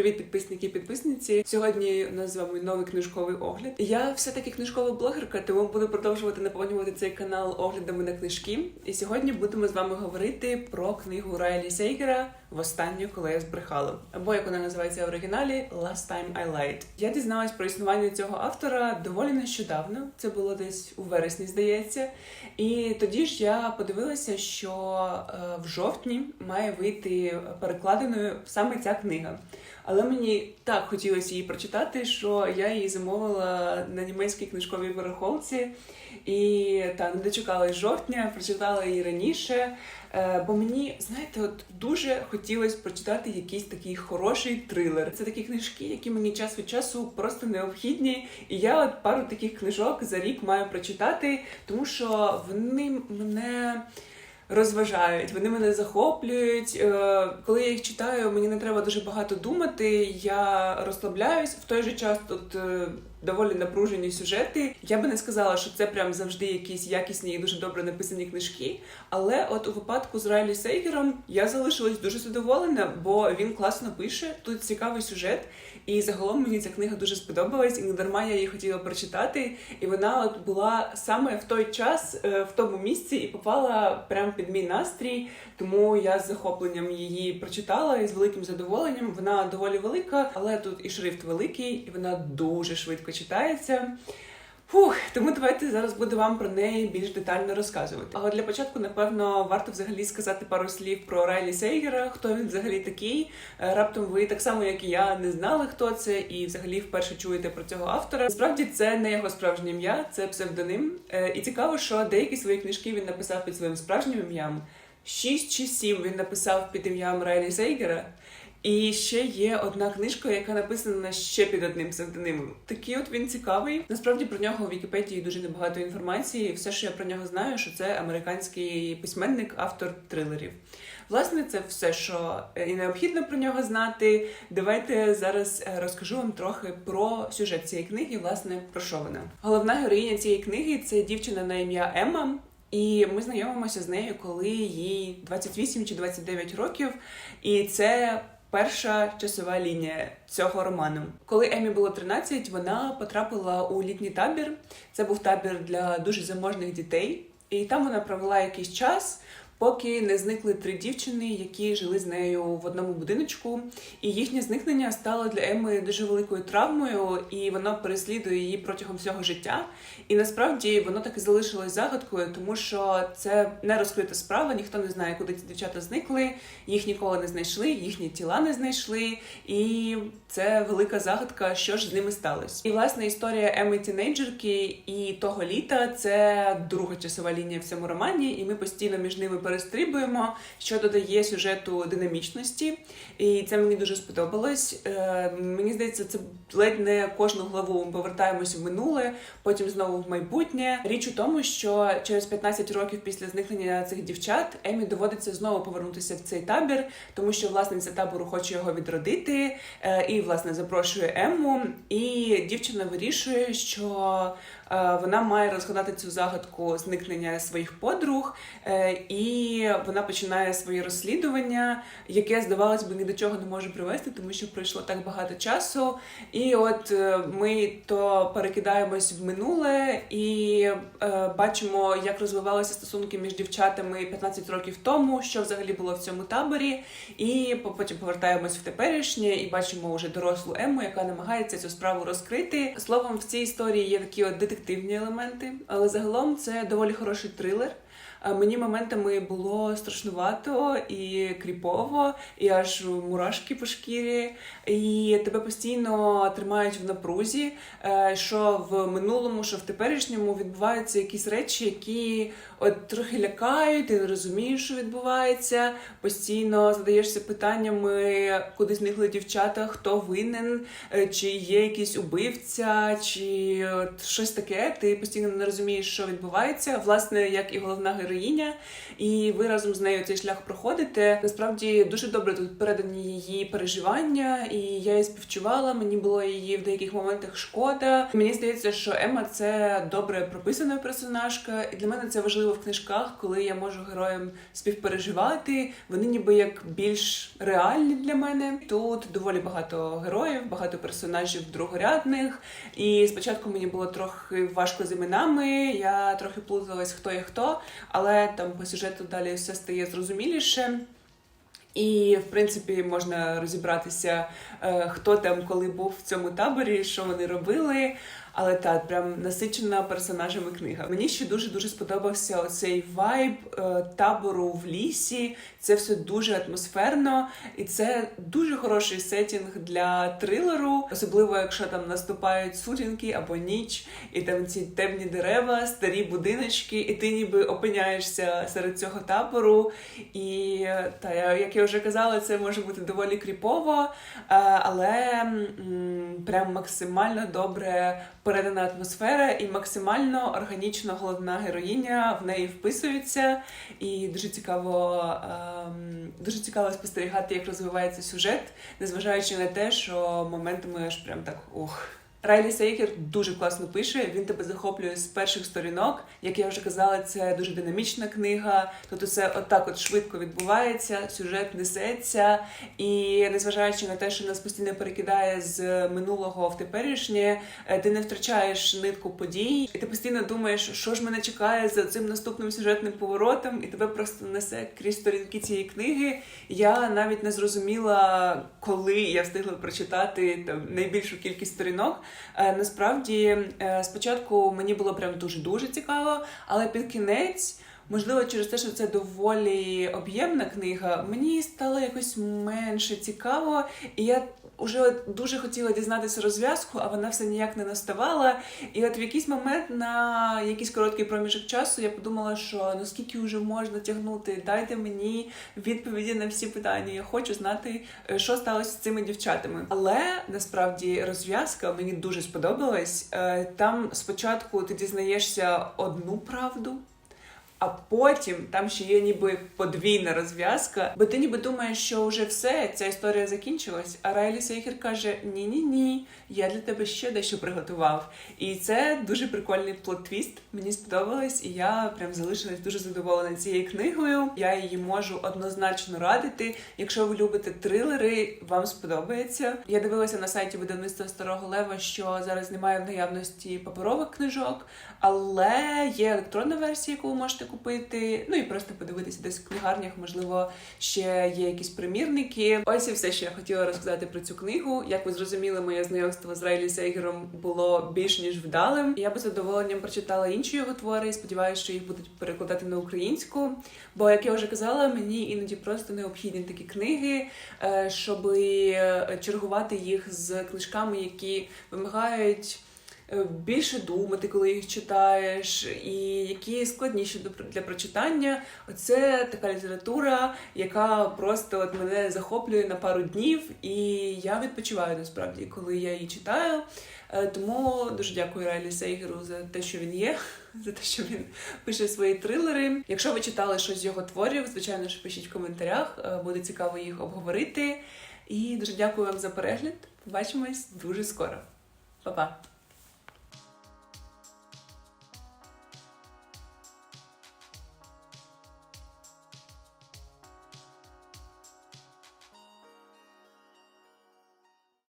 Привіт, підписники і підписниці. Сьогодні у нас з вами новий книжковий огляд. Я все таки книжкова блогерка, тому буду продовжувати наповнювати цей канал оглядами на книжки. І сьогодні будемо з вами говорити про книгу Райлі Сейгера Востаннє, коли я збрехала. Або як вона називається в оригіналі Last Time I Lied. Я дізналась про існування цього автора доволі нещодавно. Це було десь у вересні, здається. І тоді ж я подивилася, що е, в жовтні має вийти перекладеною саме ця книга. Але мені так хотілося її прочитати, що я її замовила на німецькій книжковій барахолці. І та не дочекалась жовтня, прочитала її раніше. Е, бо мені, знаєте, от дуже хотілося прочитати якийсь такий хороший трилер. Це такі книжки, які мені час від часу просто необхідні. І я от пару таких книжок за рік маю прочитати, тому що вони мене. Розважають, вони мене захоплюють. Е, Коли я їх читаю, мені не треба дуже багато думати. Я розслабляюсь в той же час тут е, доволі напружені сюжети. Я би не сказала, що це прям завжди якісь якісні і дуже добре написані книжки. Але от у випадку з Райлі Сейгером я залишилась дуже задоволена, бо він класно пише. Тут цікавий сюжет, і загалом мені ця книга дуже сподобалась, і не дарма я її хотіла прочитати. І вона от була саме в той час, е, в тому місці, і попала прямо під мій настрій. Тому я з захопленням її прочитала і з великим задоволенням. Вона доволі велика, але тут і шрифт великий, і вона дуже швидко читається. Фух, тому давайте зараз буду вам про неї більш детально розказувати. Але для початку, напевно, варто взагалі сказати пару слів про Райлі Сейгера, хто він взагалі такий. Е, Раптом ви так само, як і я, не знали, хто це, і взагалі вперше чуєте про цього автора. Насправді це не його справжнє ім'я, це псевдоним. Е, І цікаво, що деякі свої книжки він написав під своїм справжнім ім'ям. Шість чи сім він написав під ім'ям Райлі Сейгера. І ще є одна книжка, яка написана ще під одним псевдонимом. Такий от він цікавий. Насправді про нього у Вікіпедії дуже небагато інформації. Все, що я про нього знаю, що це американський письменник, автор трилерів. Власне, це все, що е, і необхідно про нього знати. Давайте зараз е, розкажу вам трохи про сюжет цієї книги. Власне, про що вона. Головна героїня цієї книги це дівчина на ім'я Емма. І ми знайомимося з нею, коли їй 28 чи 29 років, і це перша часова лінія цього роману. Коли Емі було 13, вона потрапила у літній табір. Це був табір для дуже заможних дітей, і там вона провела якийсь час. Поки не зникли три дівчини, які жили з нею в одному будиночку, і їхнє зникнення стало для Еми дуже великою травмою, і воно переслідує її протягом всього життя. І насправді воно так і залишилось загадкою, тому що це не розкрита справа, ніхто не знає, куди ці дівчата зникли, їх ніколи не знайшли, їхні тіла не знайшли, і це велика загадка, що ж з ними сталося. І власне історія Еми тінейджерки і того літа це друга часова лінія в цьому романі, і ми постійно між ними перестрибуємо, що додає сюжету динамічності. І це мені дуже сподобалось. Е, мені здається, це ледь не кожну главу ми повертаємося в минуле, потім знову в майбутнє. Річ у тому, що через 15 років після зникнення цих дівчат Емі доводиться знову повернутися в цей табір, тому що власниця табору хоче його відродити е, і власне запрошує Емму. І дівчина вирішує, що е, вона має розгадати цю загадку зникнення своїх подруг, і вона починає своє розслідування, яке здавалось би ні до чого не може привести, тому що пройшло так багато часу. І от е, ми то перекидаємось в минуле і е, бачимо, як розвивалися стосунки між дівчатами 15 років тому, що взагалі було в цьому таборі, і по- потім повертаємось в теперішнє і бачимо вже дорослу Ему, яка намагається цю справу розкрити. Словом, в цій історії є такі от детективні елементи, але загалом це доволі хороший трилер. Мені моментами було страшнувато і кріпово, і аж мурашки по шкірі, і тебе постійно тримають в напрузі, е, що в минулому, що в теперішньому відбуваються якісь речі, які от трохи лякають, ти не розумієш, що відбувається. Постійно задаєшся питаннями, куди зникли дівчата, хто винен, е, чи є якийсь убивця, чи от щось таке. Ти постійно не розумієш, що відбувається. Власне, як і головна героїня героїня, і ви разом з нею цей шлях проходите. Насправді дуже добре тут передані її переживання, і я її співчувала. Мені було її в деяких моментах шкода. Мені здається, що Ема це добре прописана персонажка, і для мене це важливо в книжках, коли я можу героям співпереживати. Вони ніби як більш реальні для мене. Тут доволі багато героїв, багато персонажів другорядних. І спочатку мені було трохи важко з іменами. Я трохи плуталась, хто є хто, але там по сюжету далі все стає зрозуміліше. І, в принципі, можна розібратися, е, хто там коли був в цьому таборі, що вони робили. Але так, прям насичена персонажами книга. Мені ще дуже дуже сподобався оцей вайб е, табору в лісі. Це все дуже атмосферно, і це дуже хороший сетінг для трилеру, особливо якщо там наступають сутінки або ніч, і там ці темні дерева, старі будиночки, і ти ніби опиняєшся серед цього табору. І та як я вже казала, це може бути доволі кріпово, е, але прям максимально добре передана атмосфера і максимально органічно головна героїня в неї вписується. І дуже цікаво, ем, дуже цікаво спостерігати, як розвивається сюжет, незважаючи на те, що моментами аж прям так ух. Райлі Сейкер дуже класно пише. Він тебе захоплює з перших сторінок. Як я вже казала, це дуже динамічна книга. Тут усе отак от швидко відбувається, сюжет несеться. І незважаючи на те, що нас постійно перекидає з минулого в теперішнє, е, ти не втрачаєш нитку подій, і ти постійно думаєш, що ж мене чекає за цим наступним сюжетним поворотом, і тебе просто несе крізь сторінки цієї книги. Я навіть не зрозуміла, коли я встигла прочитати там найбільшу кількість сторінок. Е, насправді, е, спочатку мені було прям дуже дуже цікаво, але під кінець. Можливо, через те, що це доволі об'ємна книга, мені стало якось менше цікаво, і я вже дуже хотіла дізнатися розв'язку, а вона все ніяк не наставала. І от в якийсь момент на якийсь короткий проміжок часу я подумала, що ну вже можна тягнути, дайте мені відповіді на всі питання. Я хочу знати, е, що сталося з цими дівчатами. Але насправді розв'язка мені дуже сподобалась. Е, Там спочатку ти дізнаєшся одну правду. А потім там ще є ніби подвійна розв'язка, бо ти ніби думаєш, що вже все, ця історія закінчилась. А Райлі Сейхер каже: Ні, ні, ні, я для тебе ще дещо приготував. І це дуже прикольний плот-твіст. Мені сподобалось, і я прям залишилась дуже задоволена цією книгою. Я її можу однозначно радити. Якщо ви любите трилери, вам сподобається. Я дивилася на сайті видавництва Старого Лева, що зараз немає в наявності паперових книжок, але є електронна версія, яку ви можете купити. Ну і просто подивитися десь в книгарнях, можливо, ще є якісь примірники. Ось і все, що я хотіла розказати про цю книгу. Як ви зрозуміли, моє знайомство з Райлі Сейгером було більш ніж вдалим. Я би з задоволенням прочитала інші його твори. і Сподіваюся, що їх будуть перекладати на українську. Бо, як я вже казала, мені іноді просто необхідні такі книги, е, щоб чергувати їх з книжками, які вимагають. Е, Більше думати, коли їх читаєш, і які складніші для прочитання. Оце така література, яка просто от мене захоплює на пару днів, і я відпочиваю насправді, коли я її читаю. Е, Тому дуже дякую Райлі Сейгеру за те, що він є, за те, що він пише свої трилери. Якщо ви читали щось з його творів, звичайно ж пишіть в коментарях, е, буде цікаво їх обговорити. І дуже дякую вам за перегляд. Побачимось дуже скоро. Па-па!